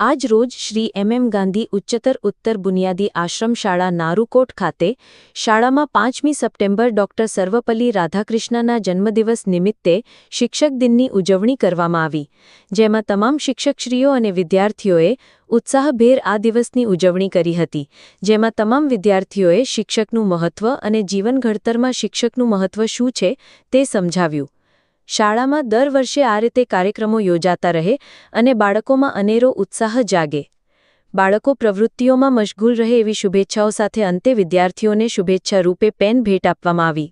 આજ રોજ શ્રી એમ એમ ગાંધી ઉચ્ચતર ઉત્તર બુનિયાદી આશ્રમ શાળા નારુકોટ ખાતે શાળામાં પાંચમી સપ્ટેમ્બર ડોક્ટર સર્વપલ્લી રાધાકૃષ્ણના જન્મદિવસ નિમિત્તે શિક્ષક દિનની ઉજવણી કરવામાં આવી, જેમાં તમામ શિક્ષકશ્રીઓ અને વિદ્યાર્થીઓએ ઉત્સાહભેર આ દિવસની ઉજવણી કરી હતી, જેમાં તમામ વિદ્યાર્થીઓએ શિક્ષકનું મહત્વ અને જીવન ઘડતરમાં શિક્ષકનું મહત્વ શું છે તે સમજાવ્યું. શાળામાં દર વર્ષે આ રીતે કાર્યક્રમો યોજાતા રહે અને બાળકોમાં અનેરો ઉત્સાહ જાગે. બાળકો પ્રવૃત્તિઓમાં મશગુલ રહે એવી શુભેચ્છાઓ સાથે અંતે વિદ્યાર્થીઓને શુભેચ્છા રૂપે પેન ભેટ આપવામાં આવી.